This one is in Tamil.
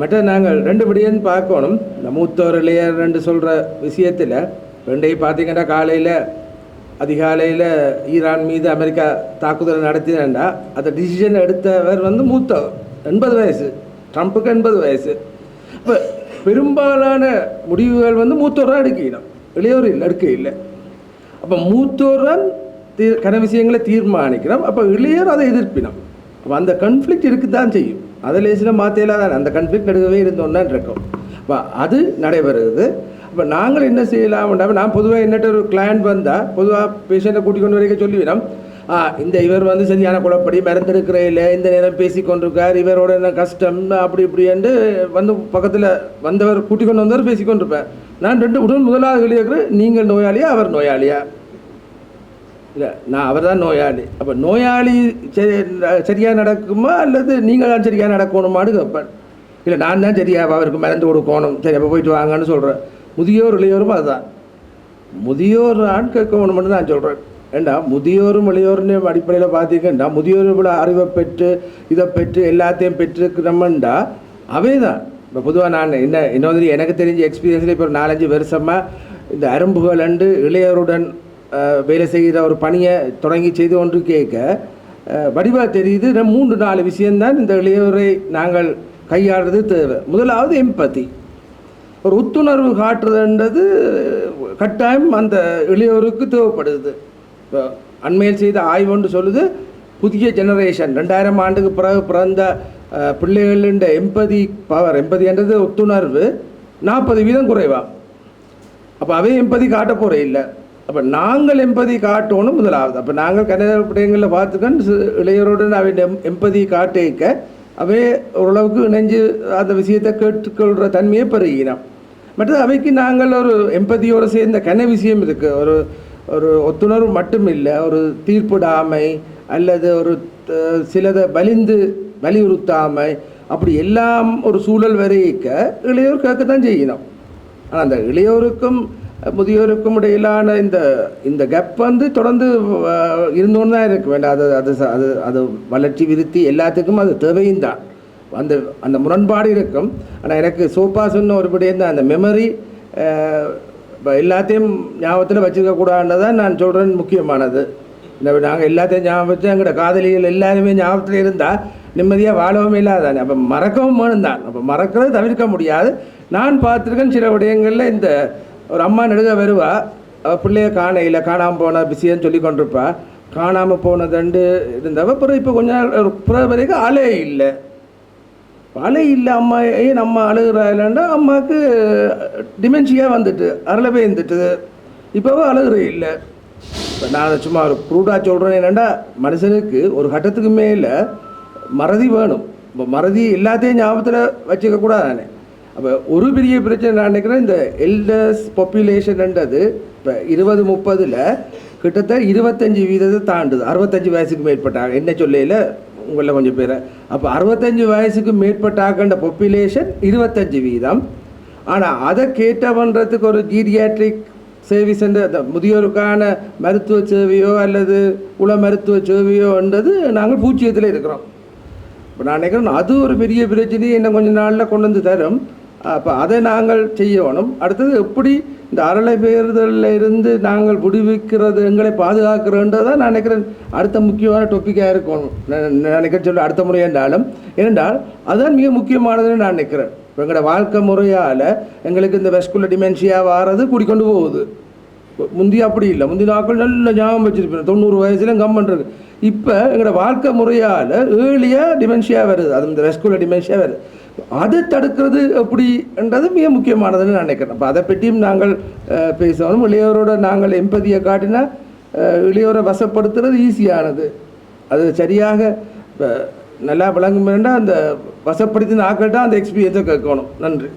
மற்ற நாங்கள் ரெண்டு படியும் பார்க்கணும். இந்த மூத்தோர் இளையர் ரெண்டு சொல்கிற விஷயத்தில் ரெண்டையும் பார்த்தீங்கன்னா காலையில் அதிகாலையில் ஈரான் மீது அமெரிக்கா தாக்குதலை நடத்தினா அந்த டிசிஷன் எடுத்தவர் வந்து மூத்தவர். எண்பது வயசு. ட்ரம்ப்புக்கு எண்பது வயசு. இப்போ பெரும்பாலான முடிவுகள் வந்து மூத்தோராக எடுக்கணும். இளையோர் இல்லை எடுக்க இல்லை. அப்போ மூத்தோர் தீ கன விஷயங்களை தீர்மானிக்கிறோம் அப்போ இளையோர் அதை எதிர்ப்பினோம். அப்போ அந்த கன்ஃப்ளிக்ட் இருக்கு தான் செய்யும். அதில் லேசில் மாற்றலாம் அந்த கன்ஃப்ளிக்ட் நடுவே இருந்தோன்னு இருக்கும் அப்போ அது நடைபெறுது. இப்போ நாங்கள் என்ன செய்யலாம் நான் பொதுவாக என்னட்ட ஒரு கிளையண்ட் வந்தால் பொதுவாக பேஷண்ட்டை கூட்டிக் கொண்டு வரைக்கும் சொல்லிவிடும். ஆ இந்த இவர் வந்து சரியான குழப்படி மறந்துருக்கிற இல்லை இந்த நேரம் பேசி கொண்டிருக்கார் இவரோட என்ன கஷ்டம் அப்படி இப்படின்ட்டு வந்து பக்கத்தில் வந்தவர் கூட்டிக் கொண்டு வந்தவர் பேசி கொண்டிருப்பேன் நான் ரெண்டு உடல் முதலாவது கேட்குறேன் நீங்கள் நோயாளியா அவர் நோயாளியா? இல்லை நான் அவர் தான் நோயாளி. அப்போ நோயாளி சரி சரியாக நடக்குமா அல்லது நீங்கள் தான் சரியாக நடக்கணுமான்னு கேட்பேன். இல்லை நான் தான் சரியாக அவருக்கு மறந்து கொடுக்கணும். சரி அப்போ போயிட்டு வாங்கன்னு சொல்கிறேன் முதியோர் இளையோரும் அதுதான். முதியோர் ஆண் கேட்கணும்னு நான் சொல்கிறேன் ஏண்டா முதியோரும் இளையோர்னு அடிப்படையில் பார்த்தீங்கன்னா முதியோர் இவ்வளோ அறிவை பெற்று இதை பெற்று எல்லாத்தையும் பெற்றுக்கிறோம்டா அவே தான் இப்போ பொதுவாக நான் என்ன இன்னொரு எனக்கு தெரிஞ்ச எக்ஸ்பீரியன்ஸில் இப்போ ஒரு நாலஞ்சு வருஷமாக இந்த அரும்புகள் அண்டு இளையோருடன் வேலை செய்கிற ஒரு பணியை தொடங்கி செய்து கொண்டு கேட்க வடிவாக தெரியுது மூன்று நாலு விஷயந்தான் இந்த இளையோரை நாங்கள் கையாளுறது தேவை. முதலாவது எம்பதி ஒரு உத்துணர்வு காட்டுறதுன்றது கட்டாயம் அந்த இளையோருக்கு தேவைப்படுது. இப்போ அண்மையில் செய்த ஆய்வு ஒன்று சொல்லுது புதிய ஜெனரேஷன் ரெண்டாயிரம் ஆண்டுக்கு பிறகு பிறந்த பிள்ளைகளின் எம்பதி பவர் எம்பதின்றது ஒத்துணர்வு நாற்பது வீதம் குறைவா? அப்போ அவை எம்பதி காட்ட போகிற இல்லை. அப்போ நாங்கள் எம்பதி காட்டணும் முதலாவது. அப்போ நாங்கள் கன்னட விடயங்களில் பார்த்துக்கன்னு சி- இளையருடன் அவை எம்பதி காட்டிக்க அவை ஓரளவுக்கு இணைஞ்சு அந்த விஷயத்தை கேட்டுக்கொள்கிற தன்மையை பெருகினோம் மற்றது அவைக்கு நாங்கள் ஒரு எம்பதியோடு சேர்ந்த கன விஷயம் இருக்குது ஒரு ஒரு ஒத்துணர்வு மட்டும் இல்லை ஒரு தீர்ப்பிடாமை அல்லது ஒரு சிலதை வலிந்து வலியுறுத்தாமை. அப்படி எல்லாம் ஒரு சூழல் வரைக்க இளையோர் கேட்கத்தான் செய்யணும். ஆனால் அந்த இளையோருக்கும் முதியோருக்கும் இடையிலான இந்த இந்த கேப் வந்து தொடர்ந்து இருந்தோன்னு தான் இருக்க. வேண்டாம் அது அது அது அது வளர்ச்சி விருத்தி எல்லாத்துக்கும் அது தேவையும் தான் அந்த அந்த முரண்பாடு இருக்கும். ஆனால் எனக்கு சோப்பா சொன்ன ஒரு தான் அந்த மெமரி இப்போ எல்லாத்தையும் ஞாபகத்தில் வச்சுருக்கக்கூடாதுன்னு தான் நான் சொல்கிறேன் முக்கியமானது. இந்த நாங்கள் எல்லாத்தையும் ஞாபகம் வச்சு எங்களோட காதலிகள் எல்லாருமே ஞாபகத்தில் இருந்தால் நிம்மதியாக வாழவும் இல்லாதானே. அப்போ மறக்கவும் வேணும் தான் அப்போ மறக்கிறது தவிர்க்க முடியாது. நான் பார்த்துருக்கேன் சில விடயங்களில் இந்த ஒரு அம்மா நெடுக வருவா அவ பிள்ளைய இல்லை காணாமல் போன பிஸியான்னு சொல்லி கொண்டிருப்பா. காணாமல் போனதுண்டு இருந்தவ பிறகு இப்போ கொஞ்ச நாள் ஒரு பிறகு வரைக்கும் அலே இல்லை. அலை இல்லை அம்மா ஏன் அம்மா அழுகிறாள்டா அம்மாவுக்கு டிமென்ஷியாக வந்துட்டு அரள இருந்துட்டு. இப்போவே அழுகுற இல்லை. இப்போ நான் சும்மா ஒரு க்ரூடாக சொல்கிறேன் என்னென்னா மனுஷனுக்கு ஒரு கட்டத்துக்கு மேலே மறதி வேணும். இப்போ மறதி எல்லாத்தையும் ஞாபகத்தில் வச்சுக்கக்கூடாது தானே அப்போ ஒரு பெரிய பிரச்சனை நான் நினைக்கிறேன் இந்த எல்டர்ஸ் பாப்புலேஷன்ன்றது இப்போ இருபது முப்பதில் கிட்டத்தட்ட இருபத்தஞ்சி வீதத்தை தாண்டுது. அறுபத்தஞ்சு வயசுக்கு மேற்பட்டாங்க என்ன சொல்லையில்? உங்களில் கொஞ்சம் பேர். அப்போ அறுபத்தஞ்சு வயசுக்கு மேற்பட்ட பாப்புலேஷன் இருபத்தஞ்சு வீதம். ஆனால் அதை கேட்ட பண்ணுறதுக்கு ஒரு ஜீரியாட்ரிக் சர்வீஸ் அந்த முதியோருக்கான மருத்துவ சேவையோ அல்லது உள மருத்துவ சேவையோன்றது நாங்கள் பூச்சியத்தில் இருக்கிறோம். இப்போ நான் நினைக்கிறேன் அது ஒரு பெரிய பிரச்சனையை இன்னும் கொஞ்சம் நாளில் கொண்டு வந்து தரும். அப்போ அதை நாங்கள் செய்யணும். அடுத்தது எப்படி இந்த அறளை பெயர்தலில் இருந்து நாங்கள் விடுவிக்கிறது எங்களை பாதுகாக்கிறோன்றதை நான் நினைக்கிறேன். அடுத்த முக்கியமான டொப்பிக்காக இருக்கணும் நான் நினைக்கிறேன் சொல்ல அடுத்த முறை என்றாலும். ஏனென்றால் அதுதான் மிக முக்கியமானதுன்னு நான் நினைக்கிறேன். இப்போ எங்களோட வாழ்க்கை முறையால் எங்களுக்கு இந்த வெஸ்குள்ள டிமென்ஷியா வாரது கூடிக்கொண்டு போகுது. முந்தி அப்படி இல்லை. முந்தி நாட்கள் நல்ல ஞாபகம் வச்சிருப்பேன் தொண்ணூறு வயசுல கம்மன் இருக்கு இப்போ எங்களோட வாழ்க்கை முறையால் ஏர்லியாக டிமென்ஷியா வருது. அது இந்த வெஸ்குள்ள டிமென்ஷியா வருது. அதை தடுக்கிறது எப்படின்றது மிக முக்கியமானதுன்னு நான் நினைக்கிறேன். அப்போ அதை பற்றியும் நாங்கள் பேசணும். இளையோரோட நாங்கள் எம்பதியை காட்டினா இளையோரை வசப்படுத்துறது ஈஸியானது அது சரியாக நல்லா விளங்கும் அந்த வசப்படுத்தின ஆக்கள்கிட்ட அந்த எக்ஸ்பீரியன்ஸை கேட்கணும். நன்றி.